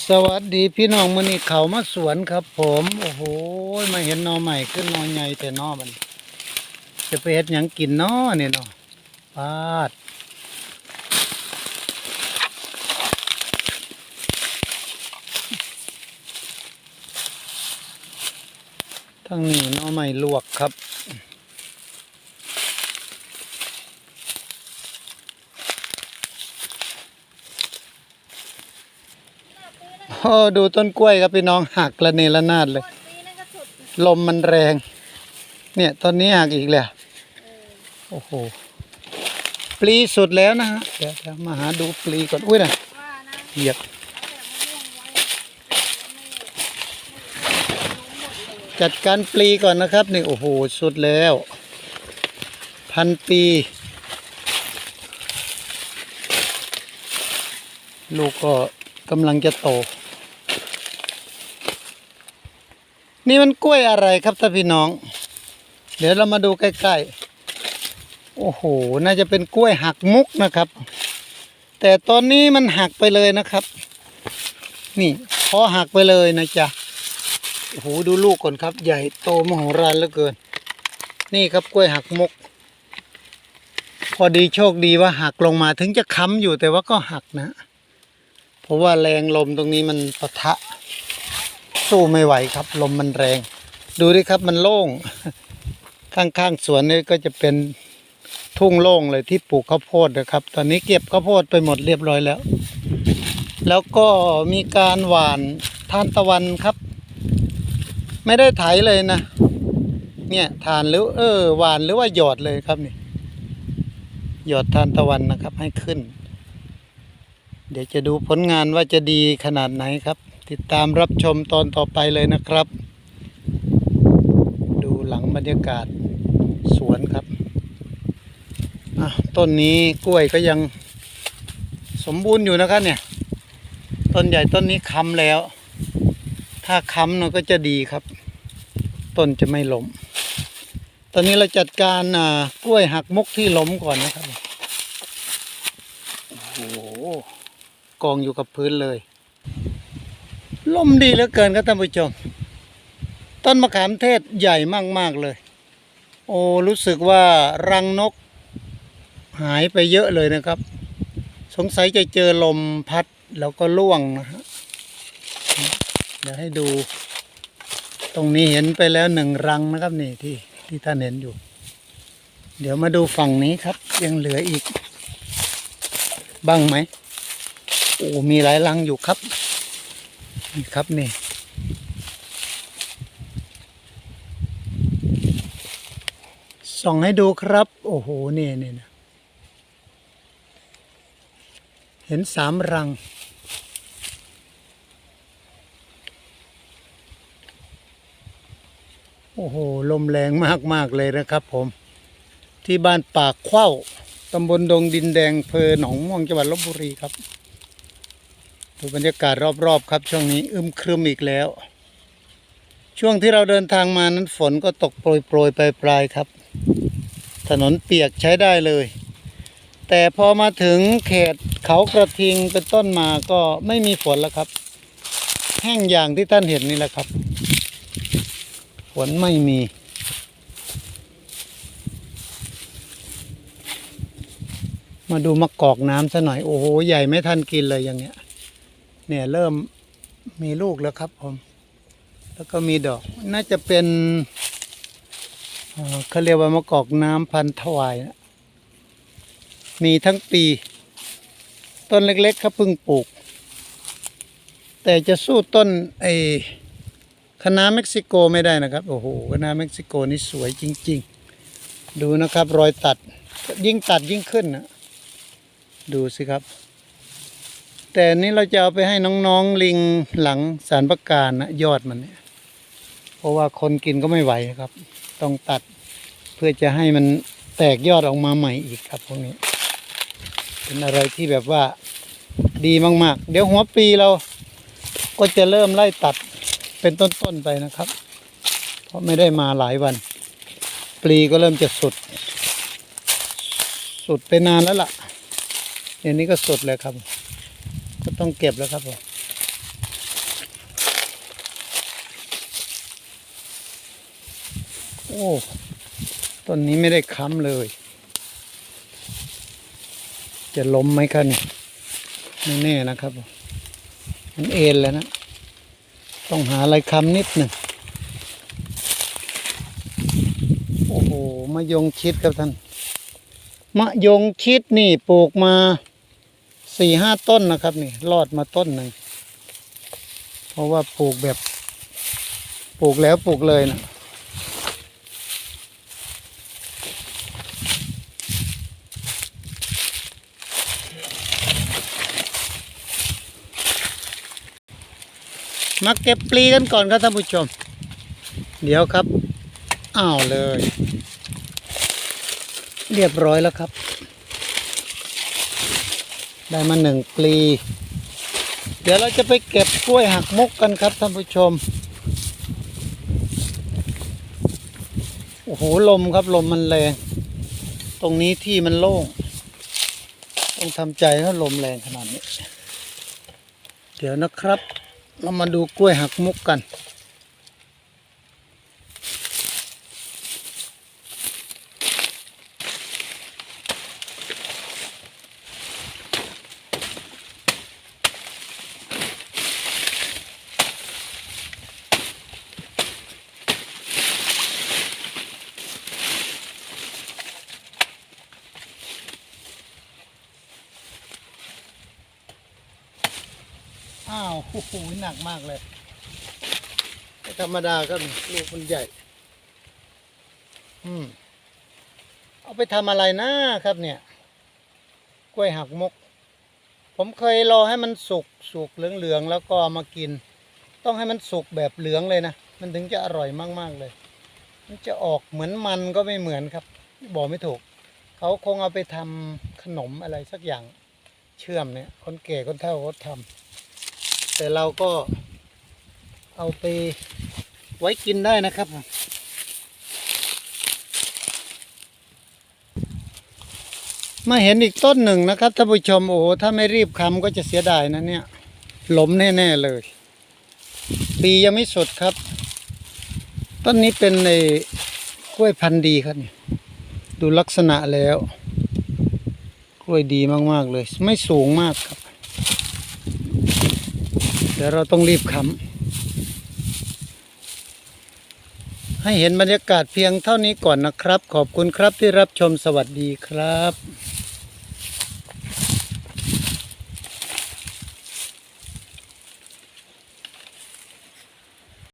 สวัสดีพี่น้องมื้อนี้เขามาสวนครับ ผมโอ้โหมาเห็นนอใหม่ขึ้นนอใหญ่แต่นอมัน จะไปเฮ็ดหยังกินนอเนี่ยนาะปาดทั้งนี้นอใหม่ลวกครับ ดูต้นกล้วยครับพี่น้องหักระเนระนาดเลย ลมมันแรง เนี่ยตอนนี้หักอีกเลยโอ้โหปลีสุดแล้วนะฮะเดี๋ยวยวมาหาดูปลีก่อนอุ้ยนะเหยียบจัดการปลีก่อนนะครับนี่โอ้โหสุดแล้ว พันปีลูกก็กำลังจะโต นี่มันกล้วยอะไรครับท่านพี่น้อง เดี๋ยวเรามาดูใกล้ๆ โอ้โห น่าจะเป็นกล้วยหักมุกนะครับ แต่ตอนนี้มันหักไปเลยนะครับ นี่พอหักไปเลยนะจ๊ะโอ้โหดูลูกก่อนครับ ใหญ่โตมโหฬารเหลือเกิน นี่ครับกล้วยหักมุก พอดีโชคดีว่าหักลงมาถึงจะค้ำอยู่แต่ว่าก็หักนะ เพราะว่าแรงลมตรงนี้มันปะทะ สู้ไม่ไหวครับ ลมมันแรง ดูดิครับมันโล่ง ข้างๆสวนนี่ก็จะเป็นทุ่งโล่งเลยที่ปลูกข้าวโพดนะครับ ตอนนี้เก็บข้าวโพดไปหมดเรียบร้อยแล้ว แล้วก็มีการหว่านทานตะวันครับ ไม่ได้ไถเลยนะ เนี่ยทานหรือเออหวานหรือว่าหยอดเลยครับนี่หยอดทานตะวันนะครับให้ขึ้น เดี๋ยวจะดูผลงานว่าจะดีขนาดไหนครับ ติดตามรับชมตอนต่อไปเลยนะครับ ดูหลังบรรยากาศสวนครับต้นนี้กล้วยก็ยังสมบูรณ์อยู่นะครับเนี่ย ต้นใหญ่ต้นนี้ค้ำแล้ว ถ้าค้ำมันก็จะดีครับ ต้นจะไม่ล้มตอนนี้เราจัดการอ่ากล้วยหักมุกที่ล้มก่อนนะครับโอ้โหกองอยู่กับพื้นเลย ลมดีเหลือเกินครับท่านผู้ชม ต้นมะขามเทศใหญ่มาก ๆ เลย โอ้ รู้สึกว่ารังนก หายไปเยอะเลยนะครับ สงสัยจะเจอลมพัดแล้วก็ล่วงนะฮะเดี๋ยวให้ดู ตรงนี้เห็นไปแล้วหนึ่งรังนะครับนี่ที่ที่ท่านเห็นอยู่ เดี๋ยวมาดูฝั่งนี้ครับ ยังเหลืออีก บ้างไหมโอ้มีหลายรังอยู่ครับ นี่ครับนี่ส่องให้ดูครับ โอ้โหนี่นี่นะเห็นสามรัง โอ้โห ลมแรงมากๆเลยนะครับผม ที่บ้านปากเข้าตำบลดงดินแดงเพอหนองม่วงจังหวัดลบบุรีครับ ดูบรรยากาศรอบๆครับ ช่วงนี้อึมครึมอีกแล้ว ช่วงที่เราเดินทางมานั้นฝนก็ตกโปรยๆปปลายๆครับ ถนนเปียกใช้ได้เลย แต่พอมาถึงเขตเขากระทิงเป็นต้นมาก็ไม่มีฝนแล้วครับ แห้งอย่างที่ท่านเห็นนี่แหละครับ ฝนไม่มีมาดูมะกอกน้ำซะหน่อย โอ้โห ใหญ่ไม่ทันกินเลยอย่างเงี้ย เนี่ยเริ่มมีลูกแล้วครับผม แล้วก็มีดอก น่าจะเป็นเขาเรียกว่ามะกอกน้ำพันถวายนะมีทั้งปี ต้นเล็กๆครับเพิ่งปลูก แต่จะสู้ต้นไอ้คะน้าเม็กซิโกไม่ได้นะครับ โอ้โหคะน้าเม็กซิโกนี่สวยจริง ๆ ดูนะครับรอยตัดยิ่งตัดยิ่งขึ้นนะดูสิครับ แต่นี้เราจะเอาไปให้น้องๆลิงหลังสารประการนะยอดมันเนี่ยเพราะว่าคนกินก็ไม่ไหวครับ ต้องตัดเพื่อจะให้มันแตกยอดออกมาใหม่อีกครับพวกนี้ เป็นอะไรที่แบบว่าดีมากๆ เดี๋ยวหัวปีเราก็จะเริ่มไล่ตัดเป็นต้นๆไปนะครับ เพราะไม่ได้มาหลายวัน ปลีก็เริ่มจะสุด สุดไปนานแล้วล่ะเดี๋ยวนี้ก็สุดเลยครับ ก็ต้องเก็บแล้วครับผมโอ้ต้นนี้ไม่ได้ค้ำเลย จะล้มไหมครับเนี่ยไม่แน่นะครับ มันเอ็นแล้วนะ ต้องหาอะไรค้ำนิดหนึ่งโอ้โหมะยงชิดครับท่านมะยงชิดนี่ปลูกมา สี่ห้าต้นนะครับนี่รอดมาต้นหนึ่งเพราะว่าปลูกแบบ ปลูกแล้วปลูกเลยนะมาเก็บปลีกันก่อนครับท่านผู้ชม เดี๋ยวครับ อ้าวเลย เรียบร้อยแล้วครับ ได้มาหนึ่งปลี เดี๋ยวเราจะไปเก็บกล้วยหักมุกกันครับท่านผู้ชม โอ้โห ลมครับลมมันแรง ตรงนี้ที่มันโล่ง ต้องทำใจถ้าลมแรงขนาดนี้ เดี๋ยวนะครับ เรามาดูกล้วยหักมุกกัน โอ้โหหนักมากเลยไม่ธรรมดาครับนี่ลูกมันใหญ่ อืม เอาไปทำอะไรนะครับเนี่ย กล้วยหักมก ผมเคยรอให้มันสุกสุกเหลืองๆแล้วก็มากิน ต้องให้มันสุกแบบเหลืองเลยนะ มันถึงจะอร่อยมากๆเลย มันจะออกเหมือนมันก็ไม่เหมือนครับ บอกไม่ถูก เขาคงเอาไปทำขนมอะไรสักอย่าง เชื่อมเนี่ย คนแก่คนเฒ่าเขาทำ แต่เราก็เอาไปไว้กินได้นะครับ มาเห็นอีกต้นหนึ่งนะครับท่านผู้ชมโอ้โหถ้าไม่รีบคำก็จะเสียดายนะเนี่ยล้มแน่ ๆ เลยปียังไม่สดครับ ต้นนี้เป็นในกล้วยพันธุ์ดีครับเนี่ยดูลักษณะแล้ว กล้วยดีมาก ๆ เลย ไม่สูงมากครับ ดี๋ยวเราต้องรีบขำให้เห็นบรรยากาศเพียงเท่านี้ก่อนนะครับ ขอบคุณครับที่รับชมสวัสดีครับ